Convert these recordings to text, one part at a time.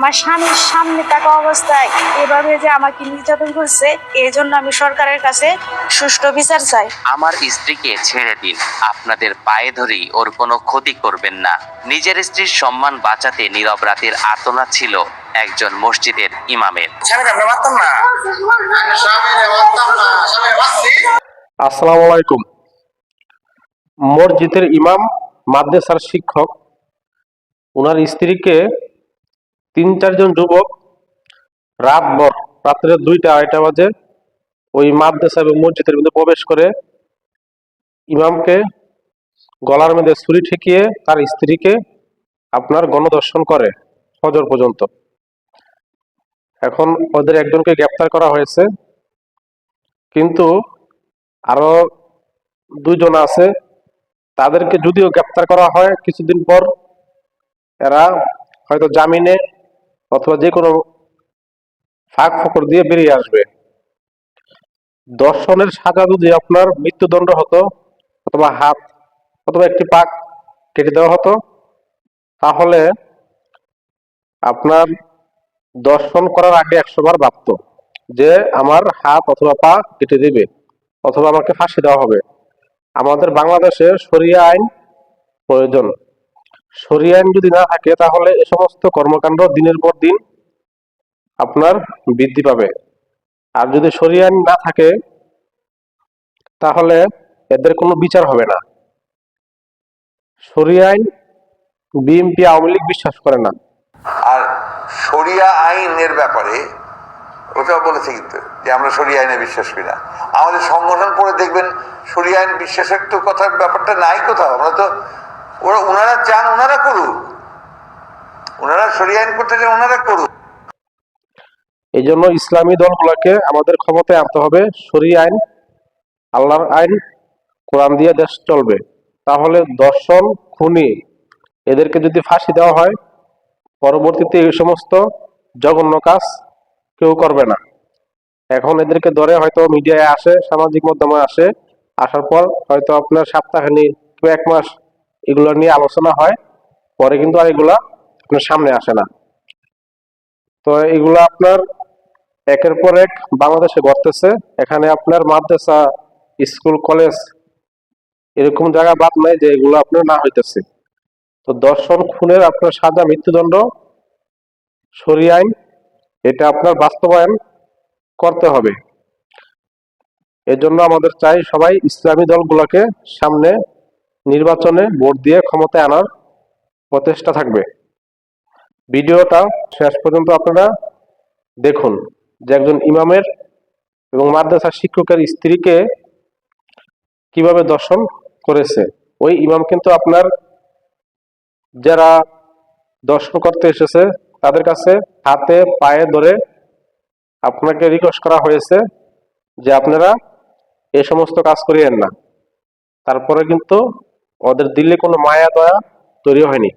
আমার স্বামীর সামনে থাকা অবস্থায় এভাবে যে আমাকে নির্যাতন করছে এই জন্য আমি সরকারের কাছে সুষ্ঠু বিচার চাই। আমার স্ত্রীকে ছেড়ে দিন। আপনাদের পায়ে ধরি ওর কোনো ক্ষতি করবেন না। নিজের স্ত্রীর সম্মান বাঁচাতে নীরব রাতের আর্তনা ছিল একজন মসজিদের ইমামের। আসসালামু আলাইকুম। মসজিদের ইমাম মাদ্রাসার শিক্ষক ওনার স্ত্রীকে তিন চারজন যুবক রাত রাতভর, রাত্রে দুইটা, আড়াইটা বাজে ওই মাদ্রাসা এবং মসজিদের মধ্যে প্রবেশ করে ইমামকে গলার মধ্যে ছুরি ঠেকিয়ে তার স্ত্রীকে আপনার গণদর্শন করে ফজর পর্যন্ত। এখন ওদের একজনকে গ্রেপ্তার করা হয়েছে, কিন্তু আরও দুজন আছে, তাদেরকে যদিও গ্রেপ্তার করা হয় কিছুদিন পর, এরা হয়তো জামিনে অথবা যে কোনো ফাঁক ফকর দিয়ে বেরিয়ে আসবে। দর্শনের সাজা যদি আপনার মৃত্যুদণ্ড হতো, অথবা হাত, অথবা একটি পাক কেটে দেওয়া হতো, তাহলে আপনার দর্শন করার আগে একশো বার ভাবত যে আমার হাত অথবা পা কেটে দিবে, অথবা আমাকে ফাঁসি দেওয়া হবে। আমাদের বাংলাদেশে শরিয়া আইন প্রয়োজন। শরিয়া আইন যদি না থাকে, তাহলে এ সমস্ত কর্মকাণ্ড দিনের পর দিন আপনার বৃদ্ধি পাবে। আর যদি শরিয়া আইন না থাকে, তাহলে এদের কোনো বিচার হবে না। শরিয়া আইন বিএনপি আওয়ামী লীগ বিশ্বাস করে না। আর শরিয়া আইনের ব্যাপারে ওটাও বলেছে কিন্তু যে আমরা শরিয়া আইনে বিশ্বাস করি না। আমাদের সংগঠন পড়ে দেখবেন শরিয়া আইন বিশ্বাসের তো কথার ব্যাপারটা নাই কোথাও। আমরা তো ওরা ওনারা চান, ওনারা করুক। ওনারা শরিয়া আইন করতে চান, ওনারা করুক। এই জন্য ইসলামী দলগুলোকে আমাদের ক্ষমতায় আনতে হবে। শরী আইন, আল্লাহর আইন, কোরআন দিয়ে দেশ চলবে। তাহলে দর্শন, খুনি, এদেরকে যদি ফাঁসি দেওয়া হয়, পরবর্তীতে এই সমস্ত জঘন্য কাজ কেউ করবে না। এখন এদেরকে ধরে হয়তো মিডিয়ায় আসে, সামাজিক মাধ্যমে আসে, আসার পর হয়তো আপনার সপ্তাহখানি এক মাস এগুলো নিয়ে আলোচনা হয়, পরে কিন্তু আর এগুলা আপনার সামনে আসে না। তো এগুলো আপনার একের পর এক বাংলাদেশে ঘটতেছে। এখানে আপনার মাদ্রাসা, স্কুল, কলেজ এরকম জায়গা বাদ নাই যে এগুলো আপনার না হইতেছে। তো দর্শন খুনের আপনার সাজা মৃত্যুদণ্ড, সরি আইন, এটা আপনার বাস্তবায়ন করতে হবে। এজন্য আমাদের চাই সবাই ইসলামী দলগুলোকে সামনে নির্বাচনে ভোট দিয়ে ক্ষমতায় আনার প্রচেষ্টা থাকবে। ভিডিওটা শেষ পর্যন্ত আপনারা দেখুন যে একজন ইমামের এবং মাদ্রাসা শিক্ষকের স্ত্রীকে কীভাবে দর্শন করেছে। ওই ইমাম কিন্তু আপনার যারা দর্শন করতে এসেছে, তাদের কাছে হাতে, পায়ে ধরে আপনাকে রিকোয়েস্ট করা হয়েছে যে আপনারা এই সমস্ত কাজ করিয়েন না। তারপরে কিন্তু ওদের দিল্লি কোনো মায়া দয়া তৈরি হয়নি।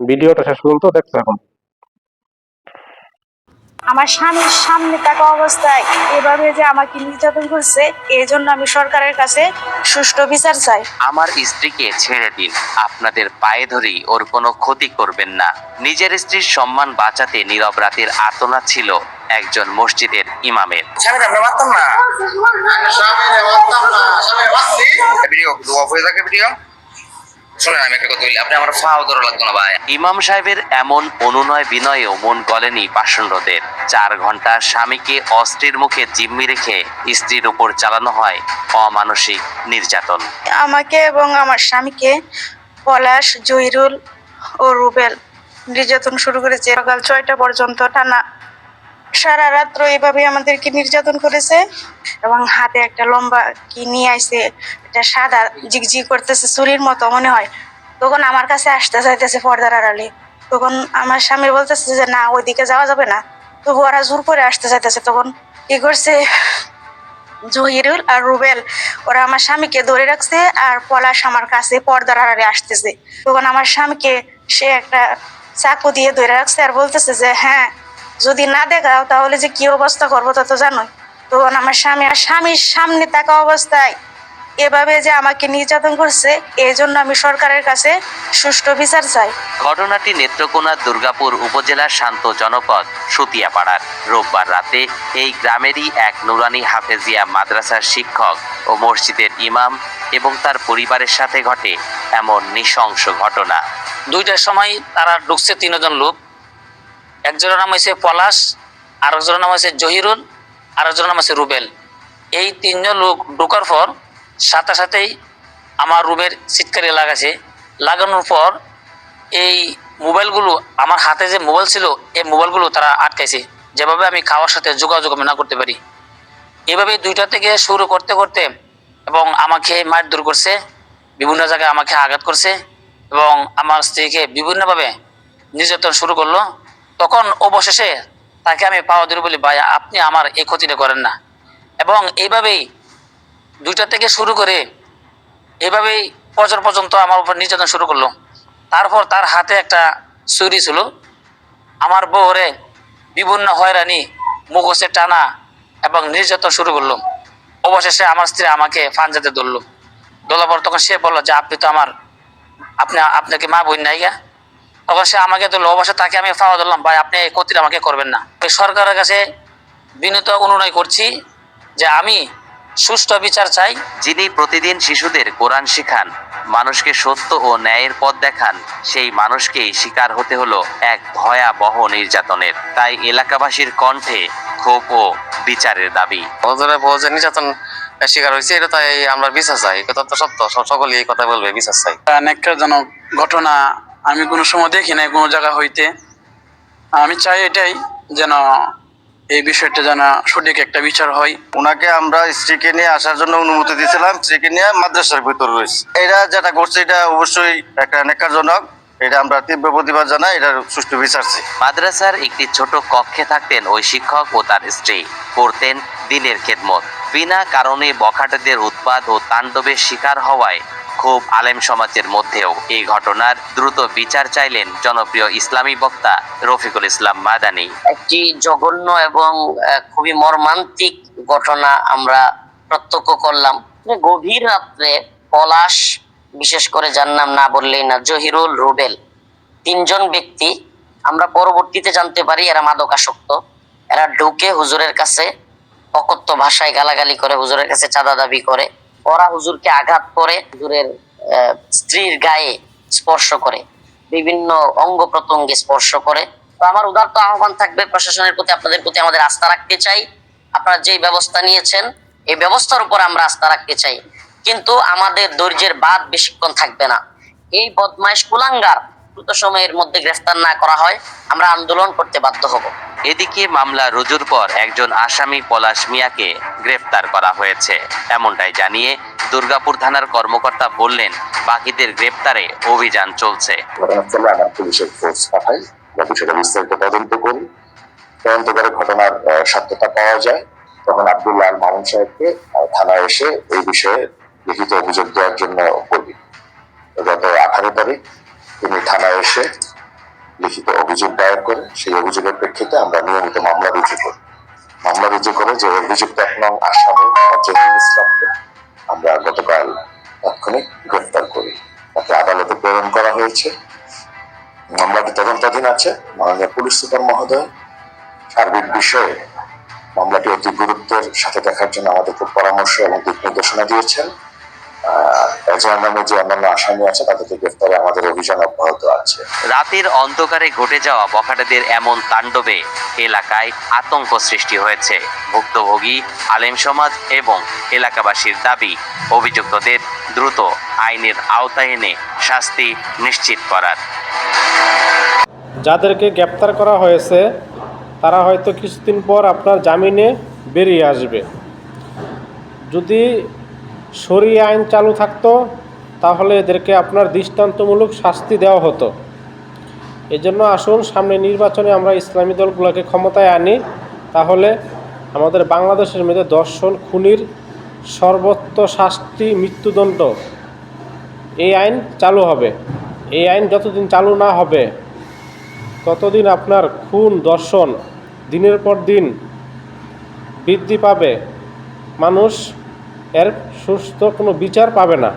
ভিডিওটা শেষ পর্যন্ত দেখতে থাকুন। আমার স্বামীর সামনে থাকা অবস্থায় এভাবে যে আমাকে নির্যাতন করছে এই জন্য আমি সরকারের কাছে সুষ্ঠু বিচার চাই। আমার স্ত্রীকে ছেড়ে দিন। আপনাদের পায়ে ধরি ওর কোনো ক্ষতি করবেন না। নিজের স্ত্রীর সম্মান বাঁচাতে নীরব রাতের আর্তনা ছিল একজন মসজিদের ইমামের। হয়ে ইমাম সাহেবের এমন অনুনয় বিনয়েও মন গলেনি পাষণ্ডদের চার ঘণ্টা স্বামীকে অস্ত্রের মুখে জিম্মি রেখে স্ত্রীর উপর চালানো হয় অমানসিক নির্যাতন। আমাকে এবং আমার স্বামীকে পলাশ জহিরুল ও রুবেল নির্যাতন শুরু করেছে। সকাল ছয়টা পর্যন্ত টানা সারা রাত্র এভাবে আমাদেরকে নির্যাতন করেছে এবং হাতে একটা লম্বা কি নিয়ে আইছে এটা সাদা জিগজিগ করতেছে চুরির মতো মনে হয়। তখন আমার কাছে আসতে চাইতেছে পর্দার আড়ালে। তখন আমার স্বামী বলতেছে যে, না, ওইদিকে যাওয়া যাবে না। তবু ওরা জোর করে আসতে চাইতেছে। তখন কি করছে? জহিরুল আর রুবেল, ওরা আমার স্বামীকে ধরে রাখছে আর পলাশ আমার কাছে পর্দার আড়ালে আসতেছে। তখন আমার স্বামীকে সে একটা চাকু দিয়ে ধরে রাখছে আর বলতেছে যে হ্যাঁ যদি না দেখাও তাহলে যে কি অবস্থা করব তা তো জানোই। তখন আমার স্বামী আর স্বামীর সামনে থাকা অবস্থায় এভাবে যে আমাকে নির্যাতন করছে এই জন্য আমি সরকারের কাছে সুষ্ঠু বিচার চাই। ঘটনাটি নেত্রকোনা দুর্গাপুর উপজেলার শান্ত জনপদ সুতিয়াপাড়ার। রোববার রাতে এই গ্রামেরই এক নুরানি হাফেজিয়া মাদ্রাসার শিক্ষক ও মসজিদের ইমাম এবং তার পরিবারের সাথে ঘটে এমন নৃশংস ঘটনা। দুইটার সময় তারা ঢুকছে তিনজন লোক। একজনের নাম হয়েছে পলাশ আর একজনের নাম হয়েছে জহিরুল আর একজনের নাম হয়েছে রুবেল। এই তিনজন লোক ঢোকার পর সাথে সাথেই আমার রুমের সিটকারি লাগাছে লাগানোর পর এই মোবাইলগুলো, আমার হাতে যে মোবাইল ছিল, এই মোবাইলগুলো তারা আটকাইছে। যেভাবে আমি খাওয়ার সাথে যোগাযোগ না করতে পারি। এভাবে দুইটা থেকে শুরু করতে করতে এবং আমাকে মারধর করছে, বিভিন্ন জায়গায় আমাকে আঘাত করছে এবং আমার স্ত্রীকে বিভিন্নভাবে নির্যাতন শুরু করল। তখন অবশেষে তাকে আমি পাওয়া দিল বলি, ভাই, আপনি আমার এই ক্ষতিটা করেন না। এবং এইভাবেই দুইটা থেকে শুরু করে এভাবেই বছর পর্যন্ত আমার উপর নির্যাতন শুরু করল। তারপর তার হাতে একটা ছুরি ছিল। আমার বউরে বিভিন্ন হয়রানি, মুখোশে টানা এবং নির্যাতন শুরু করল। অবশেষে আমার স্ত্রী আমাকে ফানজাতে ধরলো। ধরার পর তখন সে বলল যে, আপনি তো আমার, আপনি, আপনাকে মা বোন নাই গা। তখন সে আমাকে ধরলো অবশ্যই তাকে আমি ফাওয়া ধরলাম। ভাই আপনি এই ক্ষতিটা আমাকে করবেন না। সরকারের কাছে বিনীত অনুনয় করছি যে আমি সুষ্ঠু বিচার চাই। যিনি প্রতিদিন শিশুদের কোরআন শিখান মানুষকে সত্য ও ন্যায়ের পথ দেখান সেই মানুষকেই শিকার হতে হলো এক ভয়াবহ নির্যাতনের। তাই এলাকাবাসীর কণ্ঠে ক্ষোভ ও বিচারের দাবি। নির্যাতন শিকার হয়েছে এটা তাই আমরা বিশ্বাস চাই। কথা তো সত্য সব- সকলেই এই কথা বলবে বিশ্বাস চাই। ন্যাক্কারজনক ঘটনা আমি কোনো সময় দেখি নাই কোনো জায়গা হইতে। আমি চাই এটাই যেন এই বিষয়টা যেন সঠিক একটা বিচার হয়। ওনাকে আমরা স্ত্রীকে নিয়ে আসার জন্য অনুমতি দিয়েছিলাম স্ত্রীকে নিয়ে মাদ্রাসার ভিতর রয়েছে। এরা যেটা করছে এটা অবশ্যই একটা নেকারজনক। এটা আমরা তীব্র প্রতিবাদ জানাই এটার সুষ্ঠু বিচার চাই। মাদ্রাসার একটি ছোট কক্ষে থাকতেন ওই শিক্ষক ও তার স্ত্রী। করতেন দিনের খেদমত। বিনা কারণে বখাটেদের উৎপাদ ও তাণ্ডবের শিকার হওয়ায় খুব আলেম সমাজের মধ্যেও এই ঘটনার দ্রুত বিচার চাইলেন জনপ্রিয় ইসলামী বক্তা রফিকুল ইসলাম মাদানী। একটি জঘন্য এবং খুবই মর্মান্তিক ঘটনা আমরা প্রত্যক্ষ করলাম। গভীর রাত্রে পলাশ, বিশেষ করে যার নাম না বললেই না, জহিরুল রুবেল তিনজন ব্যক্তি, আমরা পরবর্তীতে জানতে পারি এরা মাদকাসক্ত। এরা ঢুকে হুজুরের কাছে, অকথ্য ভাষায় গালাগালি করে, হুজুরের কাছে চাঁদা দাবি করে। ওরা হুজুরকে আঘাত করে হুজুরের স্ত্রীর গায়ে স্পর্শ করে, বিভিন্ন অঙ্গ প্রত্যঙ্গে স্পর্শ করে। তো আমার উদার্ত আহ্বান থাকবে প্রশাসনের প্রতি, আপনাদের প্রতি আমাদের আস্থা রাখতে চাই। আপনারা যেই ব্যবস্থা নিয়েছেন, এই ব্যবস্থার উপর আমরা আস্থা রাখতে চাই। কিন্তু আমাদের ধৈর্যের বাদ বেশিক্ষণ থাকবে না। এই বদমাইশ কুলাঙ্গার দ্রুত সময়ের মধ্যে গ্রেফতার না করা হয় আমরা আন্দোলন করতে বাধ্য হব। এদিকে মামলা রুজুর পর একজন আসামি পলাশ মিয়াকে গ্রেফতার করা হয়েছে। এমনটাই জানিয়ে দুর্গাপুর থানার কর্মকর্তা বললেন বাকিদের গ্রেপ্তারে অভিযান চলছে। পুলিশের ফোর্স পাঠাই বিষয়টা বিস্তারিত তদন্ত করি। তদন্ত করে ঘটনার সত্যতা পাওয়া যায়। তখন আব্দুল্লাহ আল মামুন সাহেবকে থানায় এসে এই বিষয়ে লিখিত অভিযোগ দেওয়ার জন্য বলি গত আঠারো তারিখ তিনি থানায় এসে লিখিত অভিযোগ দায়ের করে, সেই অভিযোগের প্রেক্ষিতে আমরা নিয়মিত মামলা রুজু করি। মামলা রুজু করে যে অভিযুক্ত এক আসামি জহিরুল ইসলামকে আমরা গতকাল তাৎক্ষণিক গ্রেফতার করি। তাকে আদালতে প্রেরণ করা হয়েছে। মামলাটি তদন্তাধীন আছে। মাননীয় পুলিশ সুপার মহোদয় সার্বিক বিষয়ে মামলাটি অতি গুরুত্বের সাথে দেখার জন্য আমাদেরকে পরামর্শ এবং দিক নির্দেশনা দিয়েছেন। নামে যে অন্যান্য আসামি আছে তাদেরকে গ্রেফতারে আমাদের অভিযান অব্যাহত আছে। রাতের অন্ধকারে ঘটে যাওয়া বখাটেদের এমন তাণ্ডবে এলাকায় আতঙ্ক সৃষ্টি হয়েছে। ভুক্তভোগী আলেম সমাজ এবং এলাকাবাসীর দাবি অভিযুক্তদের দ্রুত আইনের আওতায় এনে শাস্তি নিশ্চিত করার। যাদেরকে গ্রেপ্তার করা হয়েছে তারা হয়তো কিছুদিন পর আপনার জামিনে বেরিয়ে আসবে। যদি সরি আইন চালু থাকতো, তাহলে এদেরকে আপনার দৃষ্টান্তমূলক শাস্তি দেওয়া হতো। এজন্য আসুন, সামনে নির্বাচনে আমরা ইসলামী দলগুলোকে ক্ষমতায় আনি। তাহলে আমাদের বাংলাদেশের মধ্যে দর্শন, খুনির সর্বোচ্চ শাস্তি, মৃত্যুদণ্ড, এই আইন চালু হবে। এই আইন যতদিন চালু না হবে, ততদিন আপনার খুন, দর্শন দিনের পর দিন বৃদ্ধি পাবে। মানুষ এর সুস্থ কোনো বিচার পাবে না।